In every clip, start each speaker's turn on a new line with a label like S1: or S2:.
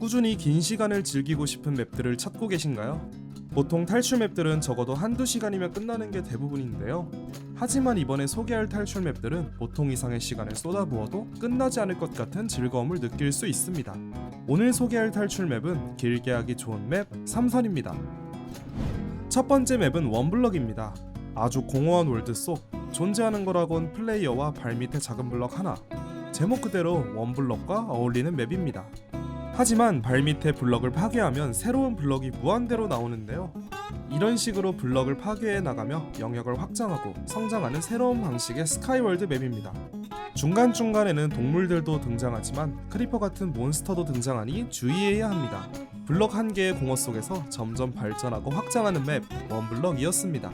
S1: 꾸준히 긴 시간을 즐기고 싶은 맵들을 찾고 계신가요? 보통 탈출 맵들은 적어도 한두 시간이면 끝나는 게 대부분인데요. 하지만 이번에 소개할 탈출 맵들은 보통 이상의 시간을 쏟아부어도 끝나지 않을 것 같은 즐거움을 느낄 수 있습니다. 오늘 소개할 탈출 맵은 길게 하기 좋은 맵 삼선입니다. 첫 번째 맵은 원블럭입니다. 아주 공허한 월드 속 존재하는 거라곤 플레이어와 발밑에 작은 블럭 하나. 제목 그대로 원블럭과 어울리는 맵입니다. 하지만 발밑에 블럭을 파괴하면 새로운 블럭이 무한대로 나오는데요. 이런 식으로 블럭을 파괴해 나가며 영역을 확장하고 성장하는 새로운 방식의 스카이월드 맵입니다. 중간중간에는 동물들도 등장하지만 크리퍼 같은 몬스터도 등장하니 주의해야 합니다. 블럭 한 개의 공허 속에서 점점 발전하고 확장하는 맵 원블럭이었습니다.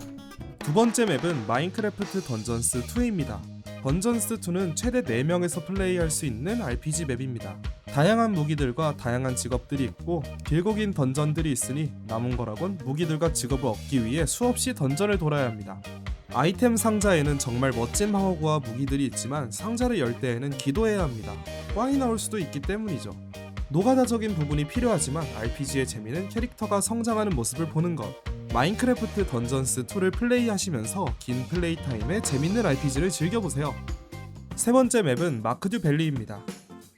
S1: 두 번째 맵은 마인크래프트 던전스 2입니다. 던전스 2는 최대 4명에서 플레이할 수 있는 RPG 맵입니다. 다양한 무기들과 다양한 직업들이 있고 길고 긴 던전들이 있으니 남은 거라곤 무기들과 직업을 얻기 위해 수없이 던전을 돌아야 합니다. 아이템 상자에는 정말 멋진 방어구와 무기들이 있지만 상자를 열 때에는 기도해야 합니다. 꽝이 나올 수도 있기 때문이죠. 노가다적인 부분이 필요하지만 RPG의 재미는 캐릭터가 성장하는 모습을 보는 것. 마인크래프트 던전스 2를 플레이하시면서 긴 플레이 타임에 재밌는 RPG를 즐겨보세요. 세 번째 맵은 마크듀 밸리입니다.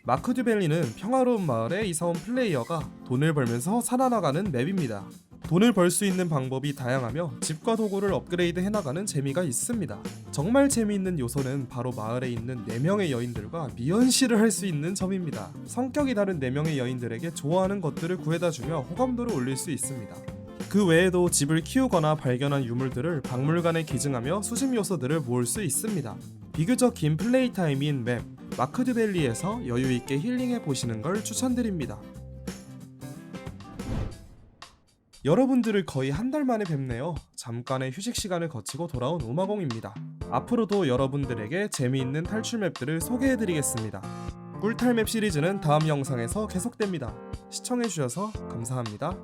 S1: 마크듀 밸리는 평화로운 마을에 이사온 플레이어가 돈을 벌면서 살아나가는 맵입니다. 돈을 벌 수 있는 방법이 다양하며 집과 도구를 업그레이드 해나가는 재미가 있습니다. 정말 재미있는 요소는 바로 마을에 있는 4명의 여인들과 미연시를 할 수 있는 점입니다. 성격이 다른 4명의 여인들에게 좋아하는 것들을 구해다 주며 호감도를 올릴 수 있습니다. 그 외에도 집을 키우거나 발견한 유물들을 박물관에 기증하며 수집 요소들을 모을 수 있습니다. 비교적 긴 플레이 타임인 맵 마크드밸리에서 여유 있게 힐링해 보시는 걸 추천드립니다. 여러분들을 거의 한 달 만에 뵙네요. 잠깐의 휴식 시간을 거치고 돌아온 우마공입니다. 앞으로도 여러분들에게 재미있는 탈출 맵들을 소개해드리겠습니다. 꿀탈 맵 시리즈는 다음 영상에서 계속됩니다. 시청해주셔서 감사합니다.